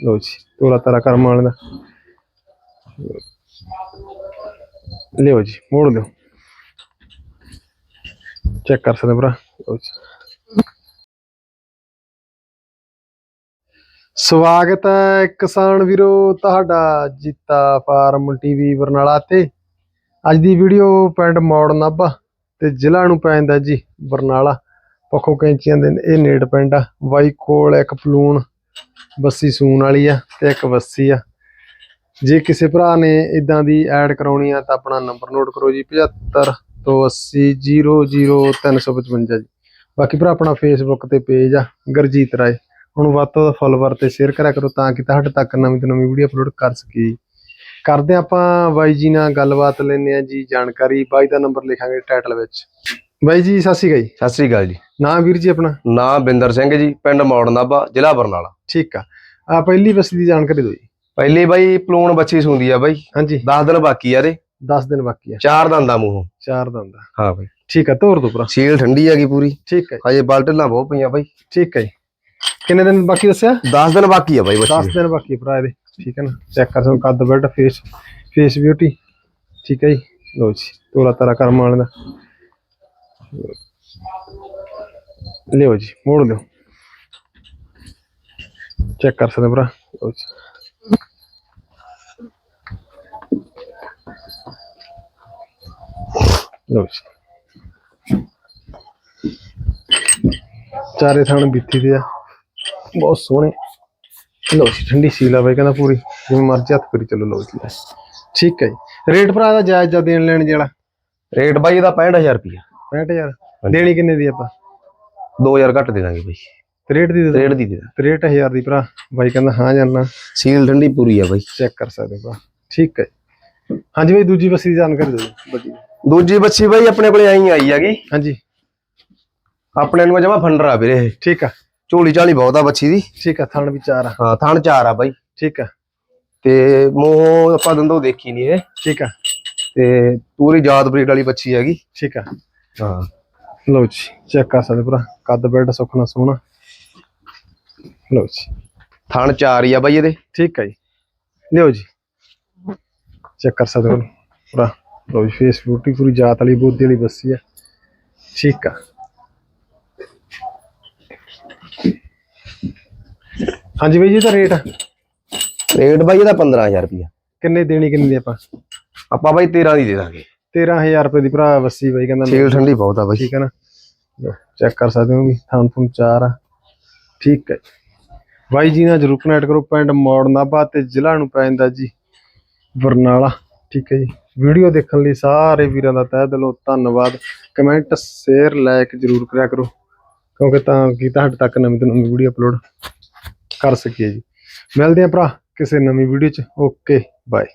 ਲਓ ਜੀ ਤੋਰਾ ਤਾਰਾ ਕਰਮ ਵਾਲੇ ਦਾ। ਲਿਓ ਜੀ, ਮੋੜ ਲਿਓ ਚੈੱਕ ਕਰ ਸਕਦੇ ਭਰਾ, ਲਓ ਜੀ। ਸਵਾਗਤ ਹੈ ਕਿਸਾਨ ਵੀਰੋ, ਤੁਹਾਡਾ ਜੀਤਾ ਫਾਰਮ ਟੀਵੀ ਬਰਨਾਲਾ ਤੇ। ਅੱਜ ਦੀ ਵੀਡੀਓ ਪਿੰਡ ਮੌੜ ਨਾਭਾ ਤੇ ਜ਼ਿਲ੍ਹਾ ਨੂੰ ਪੈਂਦਾ ਜੀ ਬਰਨਾਲਾ। ਪੱਖੋਂ ਕੈਂਚੀਆਂ ਦੇ, ਇਹ ਨੇੜ ਪਿੰਡ ਆ, ਬਾਈ ਕੋਲ ਇੱਕ ਪਲੂਣ ਬੱਸੀ ਸੂਣ ਵਾਲੀ ਆ ਤੇ ਇੱਕ ਬੱਸੀ ਆ। ਜੇ ਕਿਸੇ ਭਰਾ ਨੇ ਇਦਾਂ ਦੀ ਐਡ ਕਰਾਉਣੀ ਆ ਤਾਂ ਆਪਣਾ ਨੰਬਰ ਨੋਟ ਕਰੋ ਜੀ 75 ਤੋਂ 80 00355 ਜੀ। ਬਾਕੀ ਭਰਾ ਆਪਣਾ ਫੇਸਬੁੱਕ ਤੇ ਪੇਜ ਆ, ਗਰਜੀਤ ਰਾਏ। ਹੁਣ ਵੱਧ ਤੋਂ ਵੱਧ ਫੋਲੋਵਰ ਤੇ ਸ਼ੇਅਰ ਕਰਿਆ ਕਰੋ ਤਾਂ ਕਿ ਤੁਹਾਡੇ ਤੱਕ ਨਵੀਂ ਤੋਂ ਨਵੀਂ ਵੀਡੀਓ ਅਪਲੋਡ ਕਰ ਸਕੀਏ ਕਰਦੇ ਹਾਂ ਆਪਾਂ ਬਾਈ ਜੀ ਨਾਲ ਗੱਲਬਾਤ ਲੈਣੇ ਆ ਜੀ, ਜਾਣਕਾਰੀ। ਬਾਈ ਦਾ ਨੰਬਰ ਲਿਖਾਂਗੇ ਟਾਈਟਲ ਵਿੱਚ। ਬਾਈ ਜੀ ਸਤਿ ਸ਼੍ਰੀ ਅਕਾਲ ਜੀ। ਸਤਿ ਸ੍ਰੀ ਅਕਾਲ ਜੀ। ਨਾਮ ਵੀਰ ਜੀ ਆਪਣਾ? ਨਾਮ ਬਿੰਦਰ ਸਿੰਘ ਜੀ ਪਿੰਡ ਮੌੜ ਨਾਭਾ ਜ਼ਿਲ੍ਹਾ ਬਰਨਾਲਾ। ਠੀਕ ਆ। ਆ ਪਹਿਲੀ ਬਸੀ ਦੀ ਜਾਣਕਾਰੀ ਦਿਓ ਜੀ। ਪਹਿਲੀ ਬਾਈ ਪਲੂਣ ਬੱਚੀ ਸੁੰਦੀ ਆ ਬਾਈ। ਹਾਂਜੀ। 10 ਦਿਨ ਬਾਕੀ ਆ ਰੇ। 10 ਦਿਨ ਬਾਕੀ ਆ। ਚਾਰ ਦੰਦਾਂ ਮੂੰਹੋਂ। ਚਾਰ ਦਿਨ ਦਾ ਹਾਂ ਬਾਈ। ਠੀਕ ਆ ਤੋਰ ਦੋ ਭਰਾ। ਸੀਲ ਠੰਡੀ ਹੈਗੀ ਪੂਰੀ। ਠੀਕ ਹੈ ਹਜੇ ਬਲਟਲਾਂ ਬਹੁਤ ਪਈਆਂ ਬਾਈ। ਠੀਕ ਹੈ ਜੀ। ਕਿੰਨੇ ਦਿਨ ਬਾਕੀ ਦੱਸਿਆ? 10 ਦਿਨ ਬਾਕੀ ਆ ਬਾਈ 10 ਬੱਚੀ ਦਿਨ ਬਾਕੀ ਆ ਭਰਾ ਇਹਦੇ। ਠੀਕ ਹੈ ਨਾ। ਚੈੱਕ ਕਰ ਸਕਦੇ ਕੱਦ ਬੈਡ ਫੇਸ ਫੇਸ ਬਿਊਟੀ ਠੀਕ ਹੈ ਜੀ। ਲੋ ਜੀ ਤੋਰਾ ਤਾਰਾ ਕਰਮ ਵਾਲੇ ਦਾ। ਲਿਓ ਜੀ, ਮੋੜ ਲਿਓ। ਚੈੱਕ ਕਰ ਸਕਦੇ ਭਰਾ। ਲਓ ਜੀ। ਚਾਰੇ ਥਾਣ ਬਿੱਤੀ ਦੇ ਆ। ਬਹੁਤ ਸੋਹਣੇ। ਲਓ ਜੀ, ਠੰਡੀ ਸੀਲਾ ਬਈ, ਕਹਿੰਦਾ ਪੂਰੀ। ਜਿਵੇਂ ਮਰਜ਼ੀ ਹੱਥ ਕਰੀ ਚੱਲੋ, ਲਓ ਜੀ। ਠੀਕ ਹੈ ਜੀ। ਰੇਟ ਭਰਾ ਦਾ ਜਾਇਜ਼ ਜਾ ਦੇਣ ਲੈਣ ਜਿਹੜਾ? ਰੇਟ ਬਾਈ, ਇਹਦਾ 65000 ਰੁਪਇਆ 65000 ਦੇਣੀ ਕਿੰਨੇ ਦੀ ਆਪਾਂ? 2000 ਘੱਟ ਦੇ ਦਾਂਗੇ ਬਾਈ। ਰੇਟ ਦੀ ਦੇ ਰੇਟ ਦੀ ਦੇ ਦਾਂ 63000 ਦੀ ਭਰਾ। ਬਾਈ ਕਹਿੰਦਾ ਹਾਂ ਜਾਨਾ ਸੀਲ ਠੰਡੀ ਪੂਰੀ ਆ ਬਾਈ। ਚੈੱਕ ਕਰ ਸਕਦੇ ਭਰਾ। ਠੀਕ ਹੈ। ਹਾਂਜੀ ਬਾਈ ਦੂਜੀ ਬੱਸੀ ਦੀ ਜਾਣਕਾਰੀ ਦਿਓ। ਦੂਜੀ ਬੱਚੀ ਬਾਈ ਆਪਣੇ ਕੋਲੇ ਆਈ ਆਈ ਹੈਗੀ। ਹਾਂਜੀ। ਆਪਣੇ ਨੂੰ ਜਮਾ ਫੰਡਰ ਆ ਵੀਰੇ ਠੀਕ ਆ। ਝੋਲੀ ਝਾਲੀ ਬਹੁਤ ਆ ਬੱਚੀ ਦੀ। ਠੀਕ ਆ ਥਣ ਵਿਚਾਰ ਆ। ਹਾਂ ਥਣ ਚਾਰ ਆ ਬਾਈ। ਠੀਕ ਆ। ਤੇ ਮੂੰਹੋਂ ਆਪਾਂ ਦੰਦੋਂ ਦੇਖੀ ਨਹੀਂ ਇਹ। ਠੀਕ ਆ। ਤੇ ਪੂਰੀ ਜਾਤ ਬਰੀਡ ਵਾਲੀ ਬੱਚੀ ਹੈਗੀ। ਠੀਕ ਆ। ਹਾਂ। ਲਓ ਜੀ ਚੈੱਕ ਕਰ ਸਕਦੇ ਭਰਾ ਕੱਦ ਬੈਡ ਸੁਖਣਾ ਸੋਹਣਾ। ਲਓ ਜੀ। ਥਣ ਚਾਰ ਹੀ ਆ ਬਾਈ ਇਹਦੇ। ਠੀਕ ਹੈ ਜੀ। ਲਿਓ ਜੀ। ਚੈੱਕ ਕਰ ਸਕਦੇ ਹੋ। ਪੂਰਾ ਲਓ ਜੀ ਫੇਸ ਬਿਊਟੀ ਪੂਰੀ ਜਾਤ ਵਾਲੀ ਬੋਦੀ ਵਾਲੀ ਬੱਸੀ ਆ। ਠੀਕ ਆ। ਹਾਂਜੀ ਬਾਈ ਜੀ ਦਾ ਰੇਟ ਰੇਟ ਬਾਈ ਇਹਦਾ 15000 ਰੁਪਿਆ ਕਿੰਨੇ ਦੇਣੀ ਕਿੰਨੀ ਦੀ ਆਪਾਂ? ਆਪਾਂ ਬਾਈ 13 ਦੀ ਦੇ ਦਾਂਗੇ। 13000 ਰੁਪਏ ਦੀ ਭਰਾ ਬੱਸੀ ਬਾਈ ਕਹਿੰਦਾ ਸੀਲ ਠੰਡੀ ਬਹੁਤ ਆ ਬਾਈ। ਠੀਕ ਹੈ ਨਾ। ਚੈੱਕ ਕਰ ਸਕਦੇ ਹੋ ਵੀ ਥਾਂ ਥੂੰ ਚਾਰ ਆ। ਠੀਕ ਹੈ। ਬਾਈ ਜੀ ਨਾਲ ਜਰੂਰ ਕਨੈਕਟ ਕਰੋ ਪਿੰਡ ਮੌੜ ਨਾਭਾ ਤੇ ਜ਼ਿਲ੍ਹਾ ਨੂੰ ਪੈਂਦਾ ਜੀ ਬਰਨਾਲਾ। ਠੀਕ ਹੈ ਜੀ। ਵੀਡੀਓ ਦੇਖਣ ਲਈ ਸਾਰੇ ਵੀਰਾਂ ਦਾ ਤਹਿ ਦਿਲੋਂ ਧੰਨਵਾਦ। ਕਮੈਂਟ ਸ਼ੇਅਰ ਲਾਈਕ ਜਰੂਰ ਕਰਿਆ ਕਰੋ। ਕਿਉਂਕਿ ਤਾਂ ਕਿ ਤੁਹਾਡੇ ਤੱਕ ਨਵੀਂ ਤੋਂ ਨਵੀਂ ਵੀਡੀਓ ਅਪਲੋਡ ਕਰ ਸਕੀਏ ਜੀ। ਮਿਲਦੇ ਆਂ ਭਰਾ ਕਿਸੇ ਨਵੀਂ ਵੀਡੀਓ ਚ। Okay bye